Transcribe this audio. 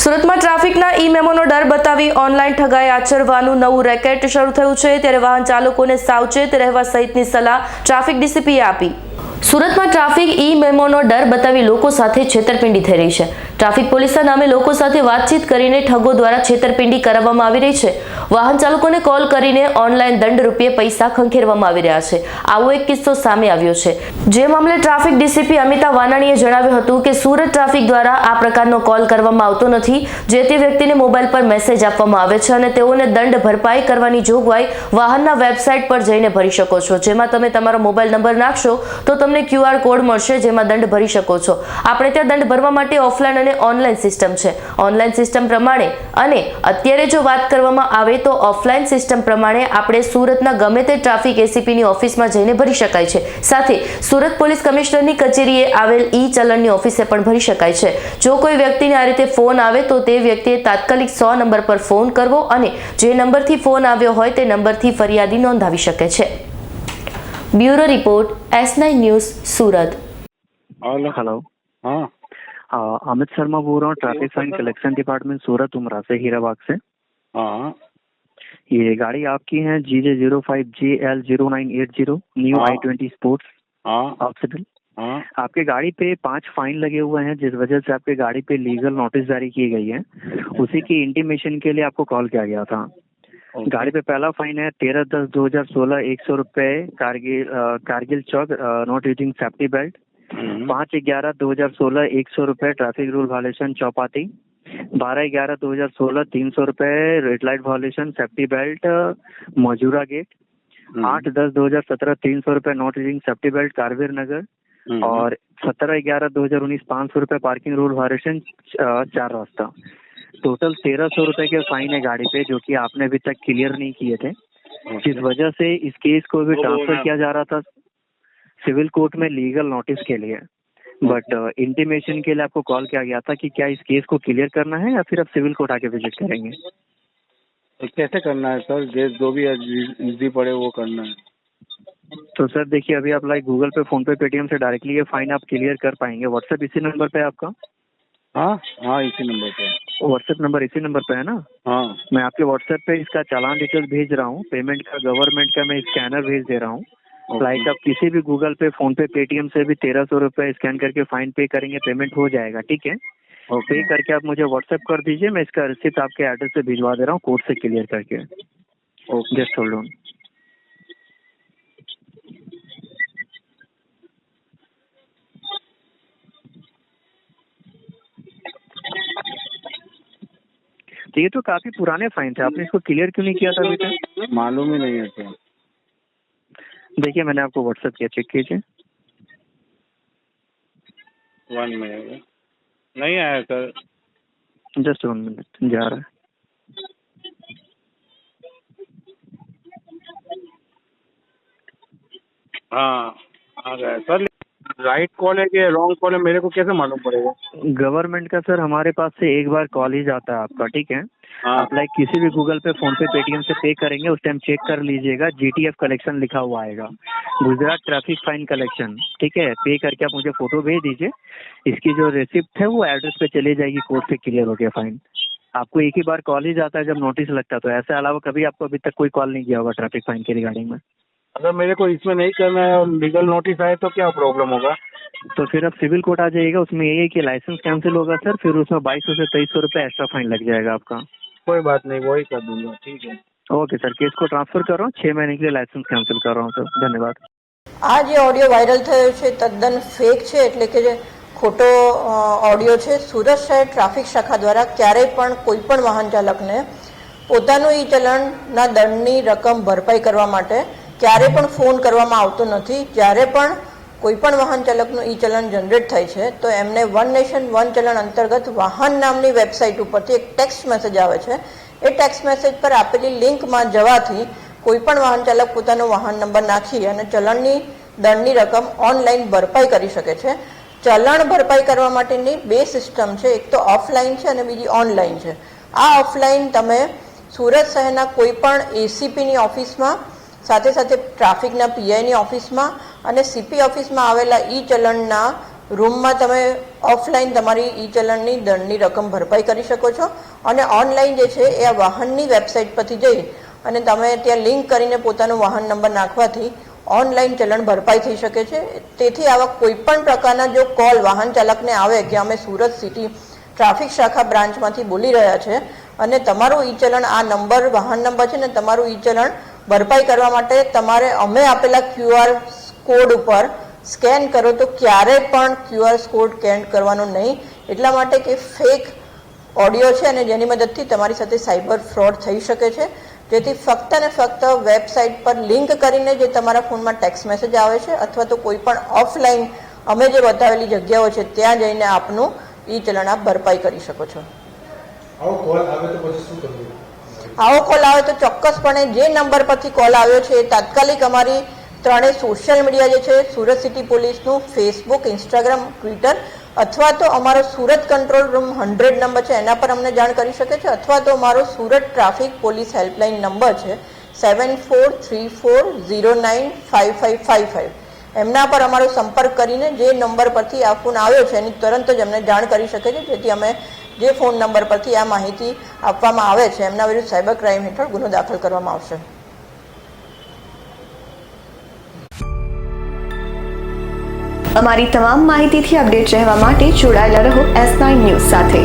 સુરતમાં ટ્રાફિકના ઈ મેમોનો ડર બતાવી ઓનલાઈન ઠગાઈ આચરવાનું નવું રેકેટ શરૂ થયું છે. ત્યારે વાહન ચાલકોને સાવચેત રહેવા સહિતની સલાહ ટ્રાફિક ડીસીપીએ આપી. સુરતમાં ટ્રાફિક ઈ મેમોનો ડર બતાવી લોકો સાથે છેતરપિંડી થઈ રહી છે. ટ્રાફિક પોલીસના નામે લોકો સાથે વાતચીત કરીને ઠગો દ્વારા છેતરપિંડી કરાવવામાં આવી રહી છે. વાહન ચાલકોને કોલ કરીને ઓનલાઈન દંડ રૂપિયે પૈસા ખંખેરવામાં આવી રહ્યા છે. આવો એક કિસ્સો સામે આવ્યો છે. જે મામલે ટ્રાફિક ડીસીપી અમિતા વાનાણીએ જણાવ્યું હતું કે સુરત ટ્રાફિક દ્વારા આ પ્રકારનો કોલ કરવામાં આવતો નથી, જે તે વ્યક્તિને મોબાઈલ પર મેસેજ આપવામાં આવે છે અને તેઓને દંડ ભરપાઈ કરવાની જોગવાઈ વાહનના વેબસાઇટ પર જઈને ભરી શકો છો. જેમાં તમે તમારો મોબાઈલ નંબર નાખશો તો તમને ક્યુઆર કોડ મળશે જેમાં દંડ ભરી શકો છો. આપણે ત્યાં દંડ ભરવા માટે ઓફલાઈન અને ઓનલાઈન સિસ્ટમ છે. ઓનલાઈન સિસ્ટમ પ્રમાણે અને અત્યારે જો વાત કરવામાં આવે તો ઓફલાઈન સિસ્ટમ પ્રમાણે આપણે સુરતના ગમે તે ટ્રાફિક એસીપીની ઓફિસમાં જઈને ભરી શકાય છે. સાથે સુરત પોલીસ કમિશનરની કચેરીએ આવેલ ઈ ચલણની ઓફિસે પણ ભરી શકાય છે. જો કોઈ વ્યક્તિને આ રીતે ફોન આવે તો તે વ્યક્તિએ તાત્કાલિક સો નંબર પર ફોન કરવો અને જે નંબરથી ફોન આવ્યો હોય તે નંબરથી ફરિયાદી નોંધાવી શકે છે. Bureau report S nine news Surat. Hello. હા. अमित शर्मा बोल रहा हूँ traffic fine collection department Surat Umra से हीराबाग से। हाँ। ये गाड़ी आपकी है G J zero five G L zero nine eight zero new. I twenty sports हाँ। ऑक्सीडल हाँ। आपके गाड़ी पे पाँच फाइन लगे हुए हैं जिस वजह से आपके गाड़ी पे लीगल नोटिस जारी की गई है। उसी की इंटीमेशन के लिए आपको कॉल किया गया था। गाड़ी पे पहला फाइन है तेरह दस दो हज़ार सोलह एक सौ रुपए कारगिल कारगिल चौक नॉट यूजिंग सेफ्टी बेल्ट पाँच ग्यारह दो हज़ार सोलह एक सौ रुपए ट्रैफ़िक रूल वायलेशन चौपाती बारह ग्यारह दो हज़ार सोलह तीन सौ रुपए red light violation safety belt Majura gate हम्म, आठ दस दो हज़ार सत्रह तीन सौ रुपए not using safety belt Karvir Nagar हम्म, और सत्रह ग्यारह दो हज़ार उन्नीस पाँच सौ रुपए पार्किंग रूल वायलेशन चार रास्ता। टोटल तेरह सौ रुपए के फाइन है गाड़ी पे जो कि आपने अभी तक क्लियर नहीं किए थे। जिस वजह से इस केस को भी ट्रांसफ़र किया जा रहा था। सिविल कोर्ट में लीगल नोटिस के लिए। बट इंटीमेशन के लिए आपको कॉल किया गया था कि क्या इस केस को क्लियर करना है या फिर आप सिविल कोर्ट आके विज़िट करेंगे? तो कैसे करना है सर? जे जो भी इजी पड़े वो करना है। तो सर देखिए अभी आप like Google Pay PhonePe Paytm से डायरेक्टली ये फाइन आप क्लियर कर पाएँगे। व्हाट्सएप इसी नंबर पे है आपका? हाँ हाँ इसी नंबर पे व्हाट्सएप नंबर इसी नंबर पे है ना? हाँ। मैं आपके व्हाट्सएप पे इसका चालान डिटेल भेज रहा हूँ। पेमेंट का गवर्नमेंट का मैं स्कैनर भेज दे रहा हूँ। लाइक आप किसी भी Google Pay PhonePe Paytm से भी तेरह सौ रुपए स्कैन करके फाइन पे करेंगे पेमेंट हो जाएगा ठीक है? और पे करके आप मुझे व्हाट्सएप कर दीजिए मैं इसका रिसिप्ट आपके एड्रेस पे भिजवा दे रहा हूँ कोर्ट से क्लियर करके। ओके जस्ट होल्ड ऑन तो ये तो काफ़ी पुराने फाइन थे आपने इसको क्लियर क्यों नहीं किया था अभी तक? मालूम ही नहीं है देखिए मैंने आपको व्हाट्सएप किया चेक कीजिए। वन मिनट नहीं आया सर जस्ट वन मिनट जा रहा है। हाँ आ गया सर राइट कॉल है कि रॉन्ग कॉल है मेरे को कैसे मालूम पड़ेगा? गवर्नमेंट का सर हमारे पास से एक बार कॉल ही जाता है आपका ठीक है? हाँ। आप लाइक किसी भी Google Pay PhonePe Paytm से पे करेंगे उस टाइम चेक कर लीजिएगा जीटीएफ कलेक्शन लिखा हुआ आएगा। गुजरात ट्रैफ़िक फाइन कलेक्शन ठीक है? पे करके आप मुझे फ़ोटो भेज दीजिए। इसकी जो रिसिप्ट है वो एड्रेस पे चली जाएगी कोर्ट से क्लियर हो गया फाइन आपको एक ही बार कॉल ही जाता है जब नोटिस लगता है तो ऐसे अलावा कभी आपको अभी तक कोई कॉल नहीं किया होगा ट्रैफ़िक फाइन के रिगार्डिंग में। अगर मेरे को इसमें नहीं करना है और लीगल नोटिस आए तो क्या प्रॉब्लम होगा तो फिर आप सिविल कोर्ट आ जाइएगा उसमें यही है कि लाइसेंस कैंसिल होगा सर फिर उसमें बाईस सौ से तेईस सौ रुपये एक्स्ट्रा फाइन लग जाएगा आपका कोई बात नहीं वही कर दूंगा ठीक है ओके सर केस को ट्रांसफर कर रहा हूँ छः महीने के लिए लाइसेंस कैंसिल कर रहा हूँ सर धन्यवाद આ જે ઓડિયો વાયરલ થયો છે તદ્દન ફેક છે એટલે કે જે ખોટો અ, ઓડિયો છે સુરત શહેર ટ્રાફિક શાખા દ્વારા ક્યારેય પણ કોઈ પણ વાહન ચાલકને પોતાનું ઈ ચલણના દંડની રકમ ભરપાઈ કરવા માટે ક્યારેય પણ ફોન કરવામાં આવતો નથી જ્યારે પણ કોઈ પણ વાહન ચાલકનું ઈ ચલણ જનરેટ થાય છે, તો એમને વન નેશન વન ચલણ અંતર્ગત વાહન નામની વેબસાઇટ ઉપરથી એક ટેક્સ્ટ મેસેજ આવે છે. એ ટેક્સ્ટ મેસેજ પર આપેલી લિંકમાં જવાથી કોઈ પણ વાહન ચાલક પોતાનો વાહન નંબર નાખી અને ચલણની દંડની રકમ ઓનલાઈન ભરપાઈ કરી શકે છે. ચલણ ભરપાઈ કરવા માટેની બે સિસ્ટમ છે, એક તો ઓફલાઈન છે અને બીજી ઓનલાઈન છે. આ ઓફલાઈન તમે સુરત શહેરના કોઈ પણ એસીપીની ઓફિસમાં સાથે સાથે ટ્રાફિકના પીઆઈની ઓફિસમાં અને સીપી ઓફિસમાં આવેલા ઈ ચલણના રૂમમાં તમે ઓફલાઈન તમારી ઈ ચલણની દંડની રકમ ભરપાઈ કરી શકો છો. અને ઓનલાઈન જે છે એ આ વાહનની વેબસાઇટ પરથી જઈ અને તમે ત્યાં લિંક કરીને પોતાનો વાહન નંબર નાખવાથી ઓનલાઈન ચલણ ભરપાઈ થઈ શકે છે. તેથી આવા કોઈ પણ પ્રકારના જો કોલ વાહન ચાલકને આવે કે અમે સુરત સિટી ટ્રાફિક શાખા બ્રાન્ચમાંથી બોલી રહ્યા છે અને તમારું ઈ ચલણ આ નંબર વાહન નંબર છે ને તમારું ઈ ચલણ ભરપાઈ કરવા માટે તમારે અમે આપેલા ક્યુઆર કોડ ઉપર સ્કેન કરો તો ક્યારે પણ ક્યુઆર કોડ સ્કેન કરવાનો નહીં. એટલા માટે કે ફેક ઓડિયો છે અને જેની મદદથી તમારી સાથે સાયબર ફ્રોડ થઈ શકે છે. જેથી ફક્ત ને ફક્ત વેબસાઇટ પર લિંક કરીને જે તમારા ફોનમાં ટેક્સ્ટ મેસેજ આવે છે અથવા તો કોઈ પણ ઓફલાઈન અમે જે બતાવેલી જગ્યાઓ છે ત્યાં જઈને આપનું ઈ ચલણ આપ ભરપાઈ કરી શકો છો. આવો કોલ આવે તો પછી શું કરવું? આવો કોલ આવે તો ચોક્કસપણે જે નંબર પરથી કોલ આવ્યો છે એ તાત્કાલિક અમારી ત્રણેય સોશિયલ મીડિયા જે છે, સુરત સિટી પોલીસનું ફેસબુક ઇન્સ્ટાગ્રામ ટ્વિટર અથવા તો અમારો Surat control room hundred number છે, એના પર અમને જાણ કરી શકે છે અથવા તો અમારો Surat traffic police helpline number છે seven four three four zero nine five five five five એમના પર અમારો સંપર્ક કરીને જે નંબર પરથી આ ફોન આવ્યો છે, એની તરત જ અમને જાણ કરી શકે છે, જેથી અમે જે ફોન નંબર પરથી આ માહિતી આપવામાં આવે છે, એમના વિરુદ્ધ સાયબર ક્રાઇમ હેઠળ ગુનો દાખલ કરવામાં આવશે. અમારી તમામ માહિતીથી અપડેટ રહેવા માટે જોડાયેલા રહો એસ નાઇન ન્યૂઝ સાથે.